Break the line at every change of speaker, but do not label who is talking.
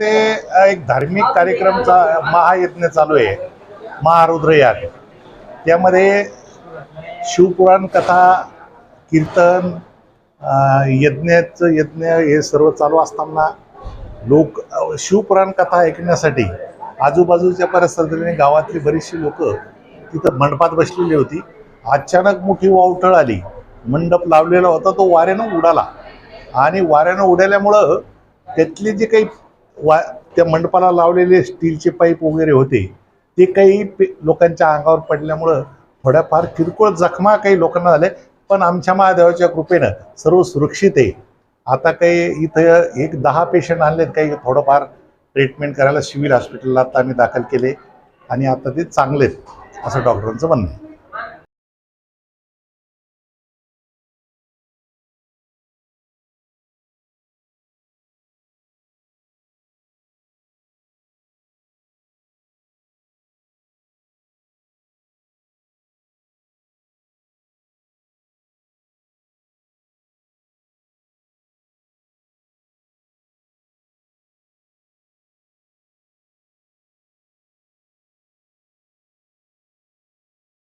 ते एक धार्मिक कार्यक्रमचा महायज्ञ चालू आहे. महारुद्रयाग त्यामध्ये शिवपुराण कथा कीर्तन यज्ञाचं यज्ञ हे सर्व चालू असताना लोक शिवपुराण कथा ऐकण्यासाठी आजूबाजूच्या परिसरातली गावातली बरीचशी लोक तिथं मंडपात बसलेली होती. अचानक मोठी वावटळ आली. मंडप लावलेला होता तो वाऱ्यानं उडाला. आणि वाऱ्यानं उडाल्यामुळं त्यातली जी काही वा त्या मंडपाला लावलेले स्टीलचे पाईप वगैरे होते. ते काही पे- लोकांच्या अंगावर पडल्यामुळं थोड्याफार किरकोळ जखमा काही लोकांना झाल्या. पण आमच्या महादेवाच्या कृपेनं सर्व सुरक्षित आहे. आता काही इथं एक दहा पेशंट आणलेत काही थोडंफार ट्रीटमेंट करायला सिव्हिल हॉस्पिटलला आता आम्ही दाखल केले. आणि आता ते चांगलेत असं डॉक्टरांचं म्हणणं आहे.